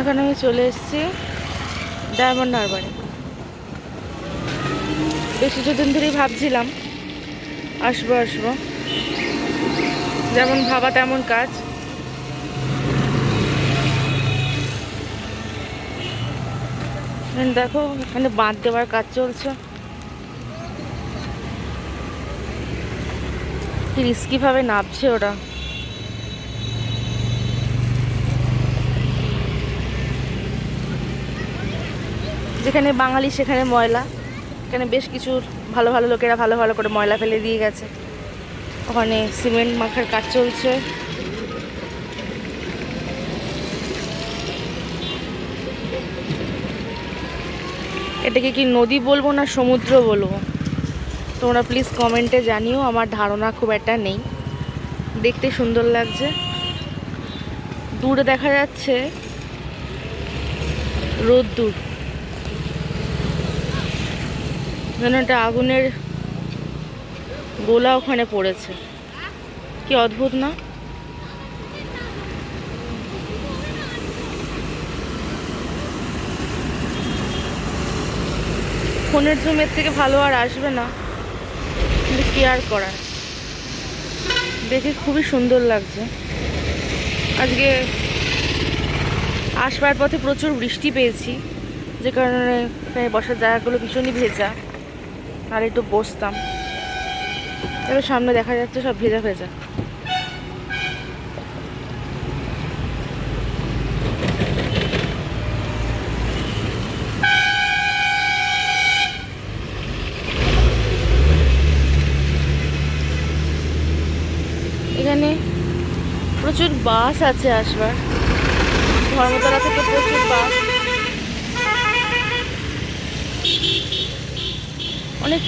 এখন আমি চলে এসেছি ডায়মন্ড হারবারে। বেশ কিছুদিন ধরেই ভাবছিলাম, আসব আসব। যেমন ভাবা তেমন কাজ। দেখো, এখানে বাঁধ দেওয়ার কাজ চলছে। কি রিস্কি ভাবে নামছে ওরা। যেখানে বাঙালি, সেখানে ময়লা। এখানে বেশ কিছু ভালো ভালো লোকেরা ভালো ভালো করে ময়লা ফেলে দিয়ে গেছে। ওখানে সিমেন্ট মাখার কাজ চলছে। এটাকে কি নদী বলব না সমুদ্র বলব? তোমরা প্লিজ কমেন্টে জানিও, আমার ধারণা খুব একটা নেই। দেখতে সুন্দর লাগছে। দূরে দেখা যাচ্ছে রোদ্দুর। যেন একটা আগুনের গোলা ওখানে পড়েছে। কি অদ্ভুত না? ফোনের জুমের থেকে ভালো আর আসবে না। কিন্তু কি আর করার? দেখে খুবই সুন্দর লাগছে। আজকে আসবার পথে প্রচুর বৃষ্টি পেয়েছি। যে কারণে বসার জায়গাগুলো ভীষণই ভেজা। আর একটু বসতাম। তবে সামনে দেখা যাচ্ছে সব ভেজা ভেজা এখানে প্রচুর বাস আছে আসবার। ধর্মতলা থেকে প্রচুর বাস। অনেক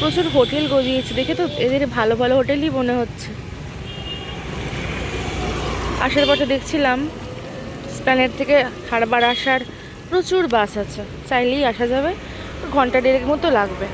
প্রচুর হোটেল গজিয়েছে। দেখে তো এদের ভালো ভালো হোটেলই মনে হচ্ছে। আসার পথে দেখছিলাম স্প্যানের থেকে হারবার আসার প্রচুর বাস আছে। চাইলেই আসা যাবে, ঘণ্টা দেড়ের মতো লাগবে।